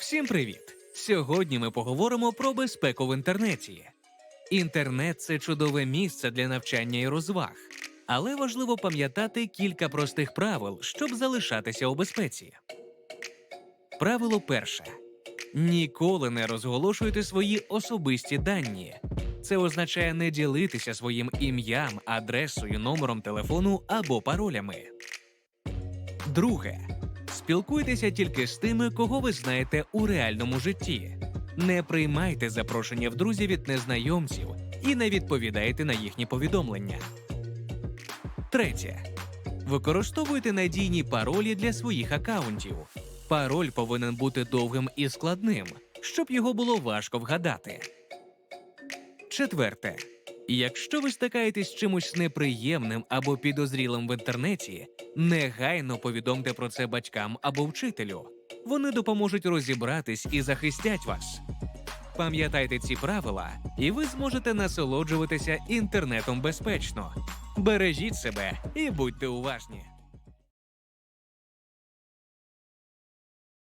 Всім привіт! Сьогодні ми поговоримо про безпеку в інтернеті. Інтернет це чудове місце для навчання і розваг, але важливо пам'ятати кілька простих правил, щоб залишатися у безпеці. Правило перше: ніколи не розголошуйте свої особисті дані. Це означає не ділитися своїм ім'ям, адресою, номером телефону або паролями. Друге. Спілкуйтеся тільки з тими, кого ви знаєте у реальному житті. Не приймайте запрошення в друзі від незнайомців і не відповідайте на їхні повідомлення. Третє. Використовуйте надійні паролі для своїх акаунтів. Пароль повинен бути довгим і складним, щоб його було важко вгадати. Четверте. Якщо ви стикаєтесь з чимось неприємним або підозрілим в інтернеті, негайно повідомте про це батькам або вчителю. Вони допоможуть розібратись і захистять вас. Пам'ятайте ці правила, і ви зможете насолоджуватися інтернетом безпечно. Бережіть себе і будьте уважні.